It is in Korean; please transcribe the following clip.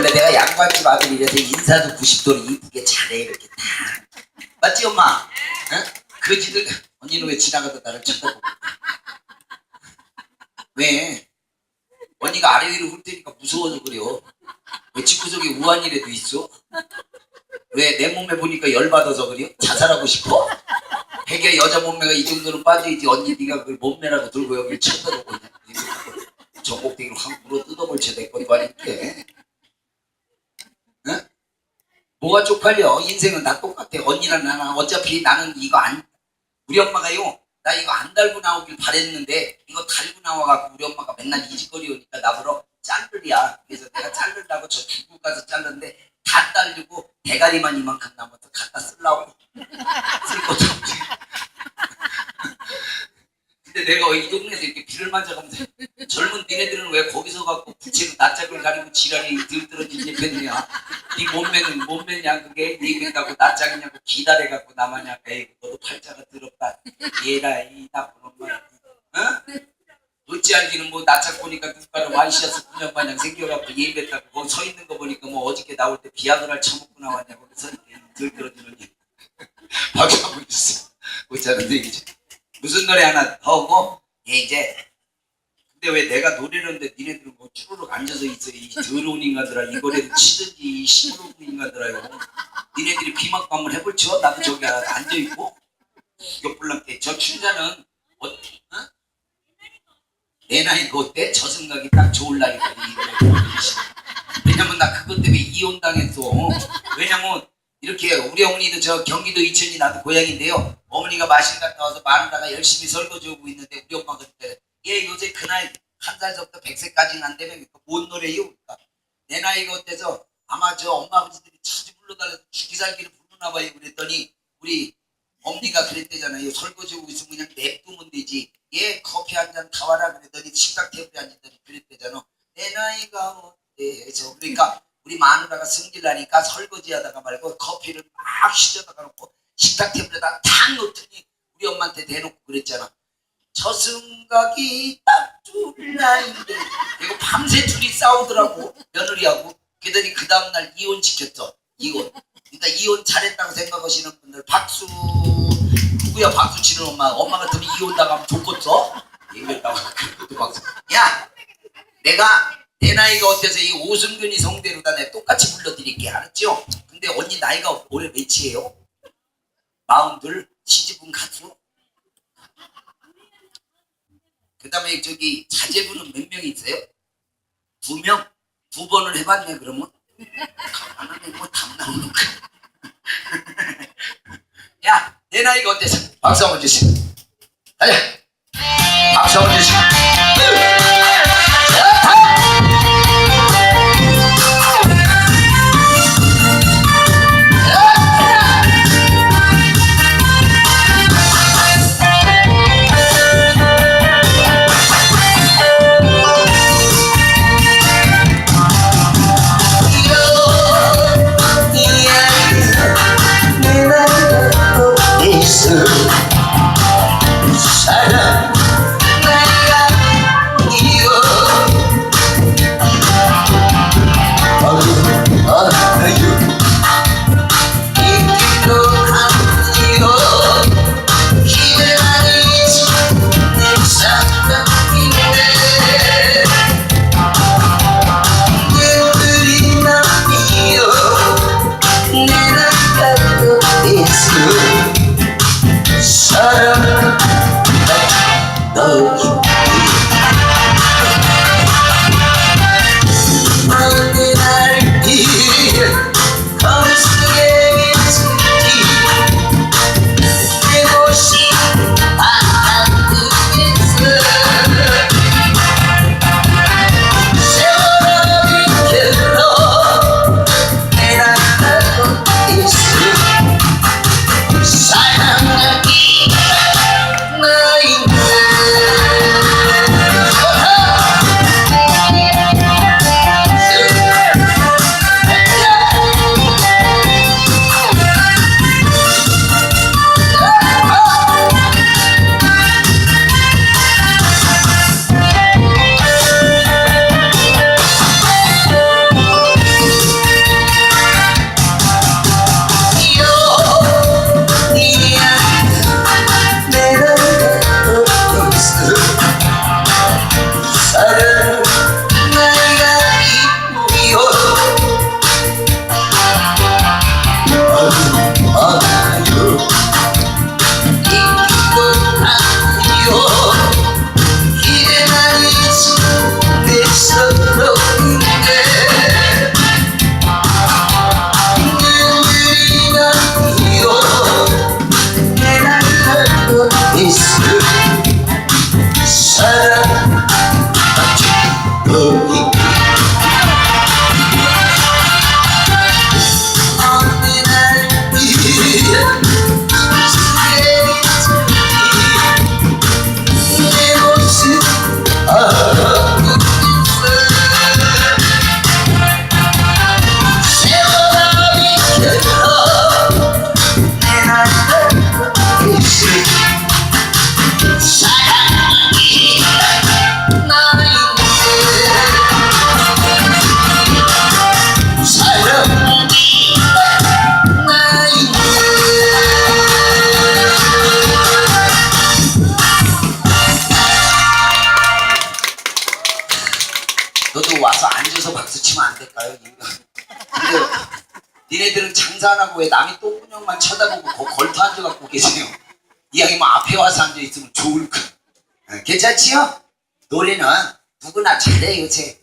원래 내가 양반집 아들이라서 인사도 90도로 이쁘게 잘해 이렇게 다 맞지 엄마? 응? 그지들 언니는 왜 지나가다 나를 쳐다보고 왜? 언니가 아래 위로 훑 테니까 무서워서 그래요 왜 집구석에 우한이라도 있어? 왜 내 몸매 보니까 열받아서 그래요? 자살하고 싶어? 해게 여자 몸매가 이 정도는 빠져있지 언니 네가 그 몸매라고 들고 여기 쳐다보고 있냐 저 꼭대기를 확 물어 뜯어볼쳐 내 것도 아닌데 응? 뭐가 쪽팔려? 인생은 다 똑같아. 언니랑 나랑 어차피 나는 이거 안 우리 엄마가요. 나 이거 안 달고 나오길 바랬는데 이거 달고 나와갖고 우리 엄마가 맨날 이직거리 오니까 나 보러 짤르리야. 그래서 내가 자르려고 저 중국 가서 잘랐는데 다 딸리고 대가리만 이만큼 남아서 갖다 쓰려고 쓸 것도 없지. 근데 내가 이 동네에서 이렇게 비를 맞아가면서 젊은 니네들은 왜 거기서 갖고 부채로 낯짝을 가리고 지랄이 들들어진 예편이냐? 네 몸매는 몸매냐? 그게 니그다고 낯짝이냐고 기다려갖고 남았냐? 에이 너도 팔자가 더럽다. 얘라 이 나쁜 엄마. 어? 어찌 알기는 뭐 낯짝 보니까 눈가를 와이시아스 분양 마냥 생겨갖고 예배했다고 거기 서 있는 거 보니까 뭐 어저께 나올 때 비아그라를 처먹고 나왔냐고 그래서 이렇게 들들어지는 게 박수하고 있어. 어쩌는 얘기지? 무슨 노래 하나 더 하고 예, 이제 근데 왜 내가 노래를 하는데 니네들은 뭐 추르륵 앉아서 있어 이 더러운 인간들아 이거라도 치든지 이 시끄러운 인간들아요 니네들이 비막고 한번 해볼죠 나도 저기 앉아있고 옆불랑께 저 춘자는 어, 어? 내 나이가 어때? 저 생각이 딱 좋을 나이거든. 왜냐면 나 그것 때문에 이혼당했어 왜냐면 이렇게 우리 어머니도 저 경기도 이천이 나도 고향인데요. 어머니가 마실 갔다 와서 마누라가 열심히 설거지하고 있는데 우리 엄마가 그때 얘 요새 그 나이 한 살서부터 백 세까지는 안 되면 뭔 노래요? 그러니까 내 나이가 어때서 아마 저 엄마 아버지들이 자주 불러달라서 죽기살기를 부르나 봐요. 그랬더니 우리 엄니가 그랬대잖아요. 설거지하고 있으면 그냥 냅두면 되지. 얘 커피 한 잔 타와라 그랬더니 식탁 테이블에 앉았더니 그랬대잖아. 내 나이가 어때서 그러니까 우리 마누라가 승질나니까 설거지하다가 말고 커피를 막 휘저다가 놓고 식탁 테이블에다 탁 놓더니 우리 엄마한테 대놓고 그랬잖아. 저 승각이 딱둘 나인데 이거 밤새 둘이 싸우더라고 며느리하고. 그러더니 그 다음날 이혼시켰어 이혼. 그러니까 이혼 잘했다고 생각하시는 분들 박수. 누구야 박수 치는 엄마. 엄마 같으면 이혼 당하면 좋겠어 얘기했다고 그것도 박수. 야 내가 내 나이가 어때서 이 오승근이 성대로다 내 똑같이 불러드릴게. 알았죠? 근데 언니 나이가 올해 몇이에요? 마흔둘? 시집은 가수? 그 다음에 저기 자제분은 몇 명 있어요? 두 명? 두 번을 해봤네 그러면? 가만하네 뭐 담나오는 야, 내 나이가 어때서? 박수 한번 주세요. 가자. 너도 와서 앉아서 박수 치면 안 될까요? 니네들은 장사 안 하고 왜 남이 똥구녕만 쳐다보고 거 걸터 앉아갖고 계세요? 이야기만 뭐 앞에 와서 앉아있으면 좋을 거. 아, 괜찮지요? 노래는 누구나 잘해요, 제.